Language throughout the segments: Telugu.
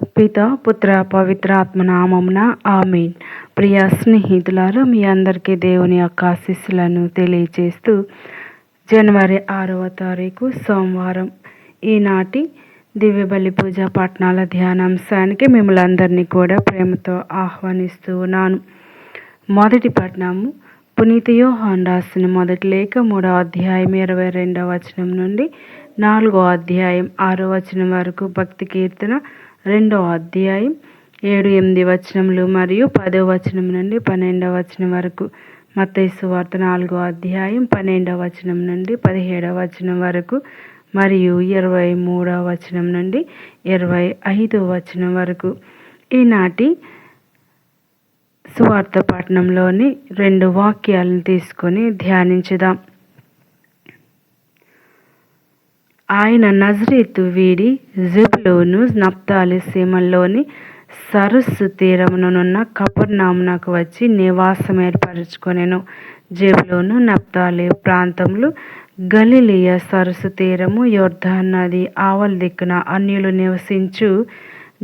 పిత పుత్ర పవిత్ర ఆత్మనామమున ఆమెన్. ప్రియ స్నేహితులారా మీ అందరికీ దేవుని యొక్క ఆశీస్సులను తెలియజేస్తూ జనవరి ఆరవ తారీఖు సోమవారం ఈనాటి దివ్య బలి పూజ పట్టణాల ధ్యానాంశానికి మిమ్మల్ని అందరినీ కూడా ప్రేమతో ఆహ్వానిస్తూ ఉన్నాను. మొదటి పట్టణము పునీతయో యోహాన్ రాసిన మొదటి లేఖ మూడో అధ్యాయం ఇరవై రెండవ వచనం నుండి నాలుగో అధ్యాయం ఆరో వచనం వరకు భక్తి కీర్తన రెండో అధ్యాయం ఏడు ఎనిమిది వచనములు మరియు పదో వచనం నుండి పన్నెండవ వచనం వరకు. మత్తైసు వార్త నాలుగో అధ్యాయం పన్నెండవ వచనం నుండి పదిహేడవ వచనం వరకు మరియు ఇరవై మూడవ వచనం నుండి ఇరవై ఐదో వచనం వరకు. ఈనాటి సువార్త పట్టణంలోని రెండు వాక్యాలను తీసుకొని ధ్యానించుదాం. ఆయన నజరీతు వీడి జెబులోను నప్తాలి సీమల్లోని సరస్సు తీరమునున్న కపర్నామునకు వచ్చి నివాసం ఏర్పరచుకొనెను. జేబులోను నప్తాలి ప్రాంతంలో గలిలియ సరస్సు తీరము యోర్ధాన్ నది ఆవల దిక్కున అన్యులు నివసించు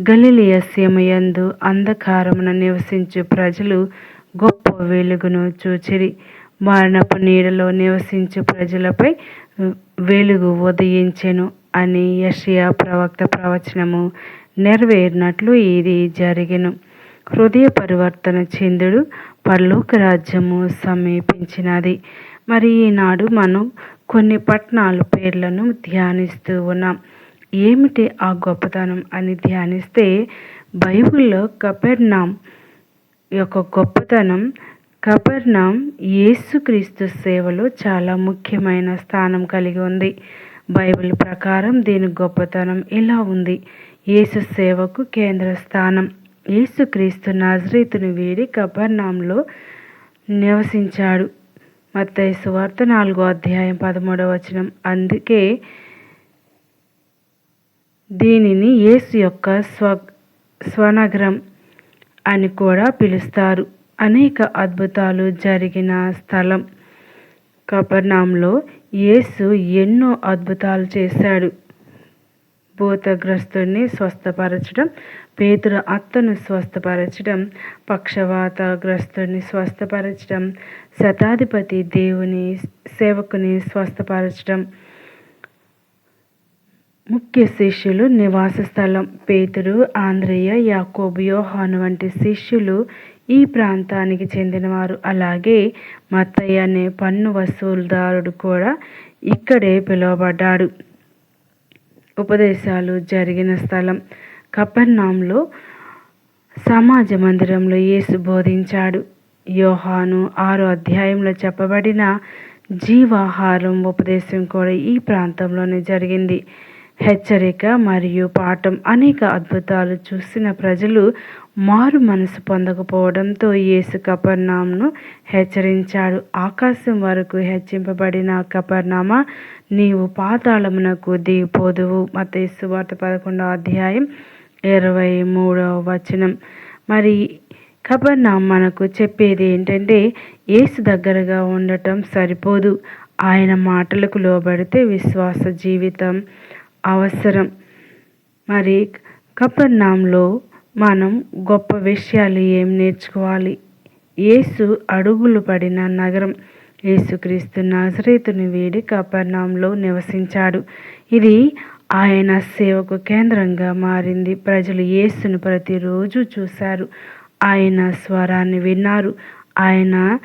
గలిలియ సీమయందు అంధకారమున నివసించు ప్రజలు గొప్ప వెలుగును చూచిరి. మరణపు నీడలో నివసించు ప్రజలపై వెలుగు ఉదయించెను అని యషియా ప్రవక్త ప్రవచనము నెరవేరినట్లు ఇది జరిగెను. హృదయ పరివర్తన చెందుడు పరలోక రాజ్యము సమీపించినది. మరి ఈనాడు మనం కొన్ని పట్టణాల పేర్లను ధ్యానిస్తూ ఉన్నాం. ఏమిటి ఆ గొప్పతనం అని ధ్యానిస్తే బైబిల్లో కపెర్నామ్ యొక్క గొప్పతనం కపెర్నామ్ యేసుక్రీస్తు సేవలో చాలా ముఖ్యమైన స్థానం కలిగి ఉంది. బైబిల్ ప్రకారం దీని గొప్పతనం ఇలా ఉంది. యేసు సేవకు కేంద్ర స్థానం. యేసుక్రీస్తు నజరీతుని వీడి కబర్నాంలో నివసించాడు. మత్తైసు వార్త నాలుగో అధ్యాయం పదమూడవ వచనం. అందుకే దీనిని యేసు యొక్క స్వ స్వనగరం అని కూడా పిలుస్తారు. అనేక అద్భుతాలు జరిగిన స్థలం. కపర్నాంలో యేసు ఎన్నో అద్భుతాలు చేశాడు. భూతగ్రస్తుని స్వస్థపరచడం పేతురు అత్తను స్వస్థపరచడం పక్షవాతగ్రస్తుని స్వస్థపరచడం శతాధిపతి దేవుని సేవకుని స్వస్థపరచడం. ముఖ్య శిష్యులు నివాస స్థలం పేతురు ఆంధ్రయ్య యాకోబు యోహాను వంటి శిష్యులు ఈ ప్రాంతానికి చెందినవారు. అలాగే మత్తయ్య అనే పన్ను వసూలుదారుడు కూడా ఇక్కడే పిలువబడ్డాడు. ఉపదేశాలు జరిగిన స్థలం కపర్నాంలో సమాజ మందిరంలో యేసు బోధించాడు. యోహాను ఆరో అధ్యాయంలో చెప్పబడిన జీవాహారం ఉపదేశం కూడా ఈ ప్రాంతంలోనే జరిగింది. హెచ్చరిక మరియు పాఠం అనేక అద్భుతాలు చూసిన ప్రజలు మారు మనసు పొందకపోవడంతో యేసు కపర్నాంను హెచ్చరించాడు. ఆకాశం వరకు హెచ్చింపబడిన కపర్నామా నీవు పాతాళమునకు దిగిపోదువు. మతేసు వార్త పదకొండవ అధ్యాయం ఇరవై మూడవ వచనం. మరి కబర్నాం మనకు చెప్పేది ఏంటంటే ఏసు దగ్గరగా ఉండటం సరిపోదు. ఆయన మాటలకు లోబడితే విశ్వాస జీవితం అవసరం. మరి కపర్నాంలో మనం గొప్ప విషయాలు ఏం నేర్చుకోవాలి? యేసు అడుగులు పడిన నగరం యేసుక్రీస్తు నజరేతుని వీడి కపర్నాంలో నివసించాడు. ఇది ఆయన సేవకు కేంద్రంగా మారింది. ప్రజలు యేసును ప్రతిరోజు చూశారు. ఆయన స్వరాన్ని విన్నారు. ఆయన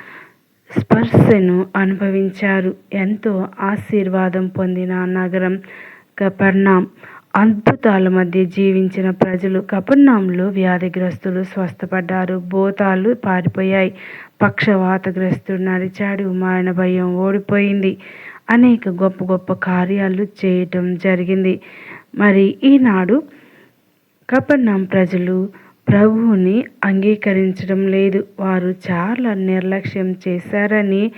స్పర్శను అనుభవించారు. ఎంతో ఆశీర్వాదం పొందిన నగరం కపర్నాం అద్భుతాల మధ్య జీవించిన ప్రజలు కపర్నాంలో వ్యాధిగ్రస్తులు స్వస్థపడ్డారు. భూతాలు పారిపోయాయి. పక్షవాతగ్రస్తుడు నడిచాడు. మరణ భయం ఓడిపోయింది. అనేక గొప్ప గొప్ప కార్యాలు చేయటం జరిగింది. మరి ఈనాడు కపర్నాం ప్రజలు ప్రభువుని అంగీకరించడం లేదు. వారు చాలా నిర్లక్ష్యం చేశారని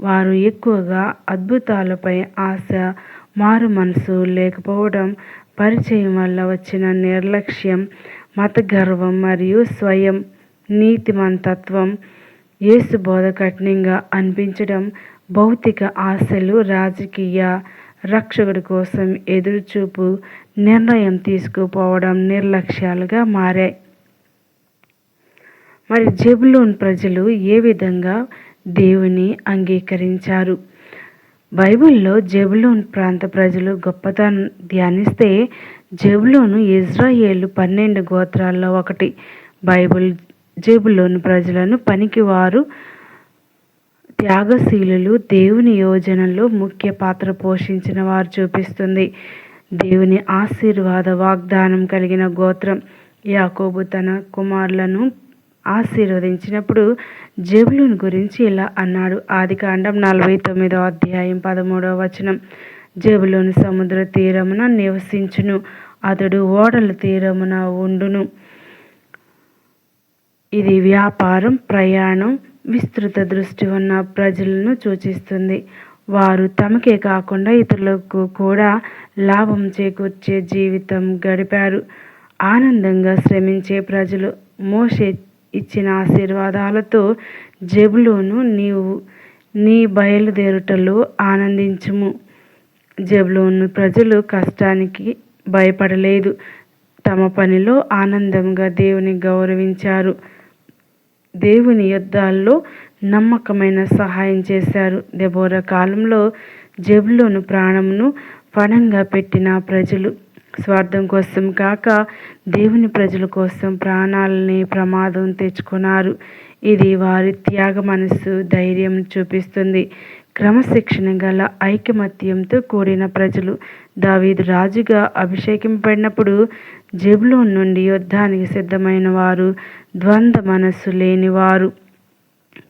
వారు ఎక్కువగా అద్భుతాలపై ఆశ మారు మనసు లేకపోవడం పరిచయం వల్ల వచ్చిన నిర్లక్ష్యం మత గర్వం మరియు స్వయం నీతిమంతత్వం యేసు బోధ కఠినంగా అనిపించడం భౌతిక ఆశలు రాజకీయ రక్షకుడి కోసం ఎదురుచూపు నిర్ణయం తీసుకుపోవడం నిర్లక్ష్యాలుగా మారాయి. మరి జెబులోన్ ప్రజలు ఏ విధంగా దేవుని అంగీకరించారు? బైబిల్లో జెబులూన్ ప్రాంత ప్రజలు గొప్పతనం ధ్యానిస్తే జెబులూను ఇజ్రాయేలు పన్నెండు గోత్రాల్లో ఒకటి. బైబిల్ జేబులోని ప్రజలను పనికివారు త్యాగశీలులు దేవుని యోజనలో ముఖ్య పాత్ర పోషించిన వారు చూపిస్తుంది. దేవుని ఆశీర్వాద వాగ్దానం కలిగిన గోత్రం యాకోబు తన కుమారులను ఆశీర్వదించినప్పుడు జబులుని గురించి ఇలా అన్నాడు. ఆది కాండం నలభై తొమ్మిదో అధ్యాయం పదమూడవ వచనం. జబులోని సముద్ర తీరమున నివసించును. అతడు ఓడల తీరమున ఉండును. ఇది వ్యాపారం ప్రయాణం విస్తృత దృష్టి ఉన్న ప్రజలను సూచిస్తుంది. వారు తమకే కాకుండా ఇతరులకు కూడా లాభం చేకూర్చే జీవితం గడిపారు. ఆనందంగా శ్రమించే ప్రజలు మోసే ఇచ్చిన ఆశీర్వాదాలతో జబులోను నీవు నీ బయలుదేరుటలో ఆనందించుము. జబులోను ప్రజలు కష్టానికి భయపడలేదు. తమ పనిలో ఆనందంగా దేవుని గౌరవించారు. దేవుని యుద్ధాల్లో నమ్మకమైన సహాయం చేశారు. దెబోర కాలంలో జబులోను ప్రాణమును పణంగా పెట్టిన ప్రజలు స్వార్థం కోసం కాక దేవుని ప్రజల కోసం ప్రాణాలని ప్రమాదం తెచ్చుకున్నారు. ఇది వారి త్యాగ మనసు ధైర్యం చూపిస్తుంది. క్రమశిక్షణ గల ఐకమత్యంతో కూడిన ప్రజలు దావీదు రాజుగా అభిషేకింపడినప్పుడు జబులో నుండి యుద్ధానికి సిద్ధమైన వారు ద్వంద్వ మనస్సు లేనివారు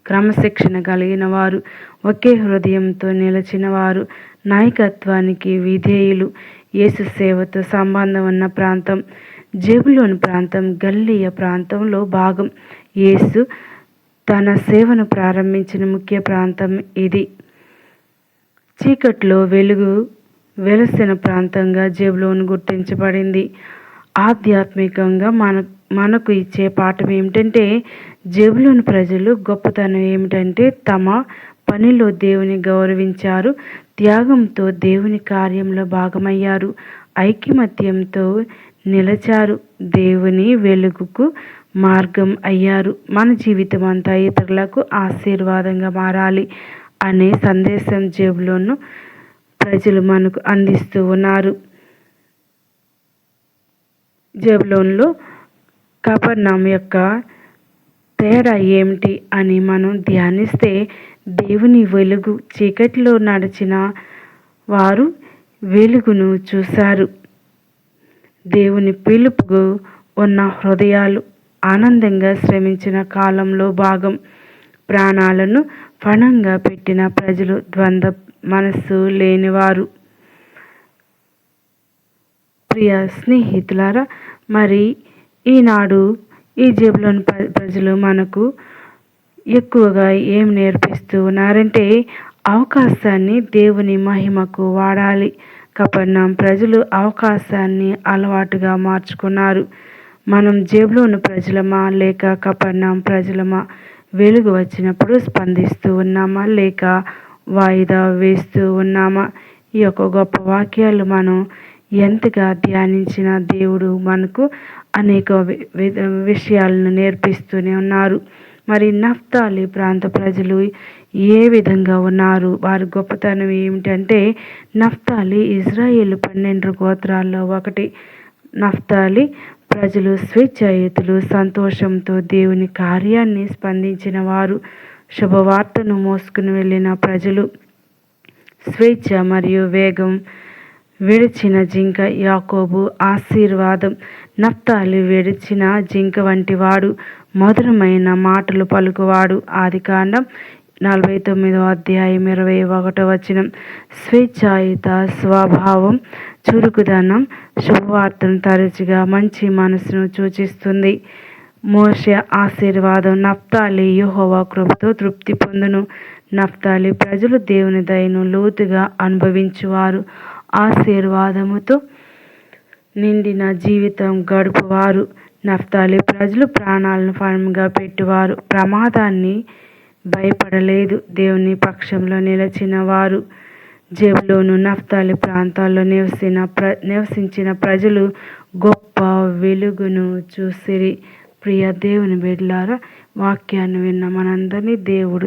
క్రమశిక్షణ కలిగిన వారు ఒకే హృదయంతో నిలిచిన వారు నాయకత్వానికి విధేయులు. యేసు సేవతో సంబంధం ఉన్న ప్రాంతం జేబులోని ప్రాంతం గల్లీయ ప్రాంతంలో భాగం. యేసు తన సేవను ప్రారంభించిన ముఖ్య ప్రాంతం ఇది. చీకట్లో వెలుగు వెలసిన ప్రాంతంగా జేబులోను గుర్తించబడింది. ఆధ్యాత్మికంగా మన మనకు ఇచ్చే పాఠం ఏమిటంటే జేబులోని ప్రజలు గొప్పతనం ఏమిటంటే తమ పనిలో దేవుని గౌరవించారు. త్యాగంతో దేవుని కార్యంలో భాగమయ్యారు. ఐకమత్యంతో నిలచారు. దేవుని వెలుగుకు మార్గం అయ్యారు. మన జీవితం అంతా ఇతరులకు ఆశీర్వాదంగా మారాలి అనే సందేశం జేబులోను ప్రజలు మనకు అందిస్తూ ఉన్నారు. జేబులోన్లో కపర్నాం యొక్క తేడా ఏమిటి అని మనం ధ్యానిస్తే దేవుని వెలుగు చీకటిలో నడిచిన వారు వెలుగును చూశారు. దేవుని పిలుపుకు ఉన్న హృదయాలు ఆనందంగా శ్రమించిన కాలంలో భాగం. ప్రాణాలను పణంగా పెట్టిన ప్రజలు ద్వంద్వ మనస్సు లేనివారు. ప్రియ స్నేహితులారా మరి ఈనాడు ఈ జేబులోని ప్రజలు మనకు ఎక్కువగా ఏం నేర్పిస్తూ ఉన్నారంటే అవకాశాన్ని దేవుని మహిమకు వాడాలి. కపర్ణం ప్రజలు అవకాశాన్ని అలవాటుగా మార్చుకున్నారు. మనం జేబులోని ప్రజలమా లేక కపర్ణం ప్రజలమా? వెలుగు వచ్చినప్పుడు స్పందిస్తూ ఉన్నామా లేక వాయిదా వేస్తూ ఉన్నామా? ఈ యొక్క గొప్ప వాక్యాలు మనం ఎంతగా ధ్యానించిన దేవుడు మనకు అనేక విషయాలను నేర్పిస్తూనే ఉన్నారు. మరి నఫ్తాలి ప్రాంత ప్రజలు ఏ విధంగా ఉన్నారు? వారి గొప్పతనం ఏమిటంటే నఫ్తాలి ఇజ్రాయేల్ పన్నెండు గోత్రాల్లో ఒకటి. నఫ్తాలి ప్రజలు స్వేచ్ఛాయుతులు సంతోషంతో దేవుని కార్యాన్ని స్పందించిన వారు శుభవార్తను మోసుకుని వెళ్ళిన ప్రజలు. స్వేచ్ఛ మరియు వేగం విడిచిన జింక యాకోబు ఆశీర్వాదం. నప్తాలి విడిచిన జింక వంటివాడు మధురమైన మాటలు పలుకువాడు. ఆది కాండం నలభై తొమ్మిదో అధ్యాయం ఇరవై ఒకటో వచనం. స్వేచ్ఛాయుత స్వభావం చురుకుదనం శుభవార్తను తరచుగా మంచి మనసును సూచిస్తుంది. మోష ఆశీర్వాదం నప్తాలి యుహోవా కృపతో తృప్తి పొందును. నప్తాలి ప్రజలు దేవుని దయను లోతుగా అనుభవించువారు. ఆశీర్వాదముతో నిండిన జీవితం గడుపువారు. నఫ్తాలి ప్రజలు ప్రాణాలను ఫలంగా పెట్టువారు. ప్రమాదాన్ని భయపడలేదు. దేవుని పక్షంలో నిలిచిన వారు జేబులోను నఫ్తాలి ప్రాంతాల్లో నివసిన ప్ర నివసించిన ప్రజలు గొప్ప వెలుగును చూసిరి. ప్రియ దేవుని బిడ్లారా వాక్యాన్ని విన్న మనందరినీ దేవుడు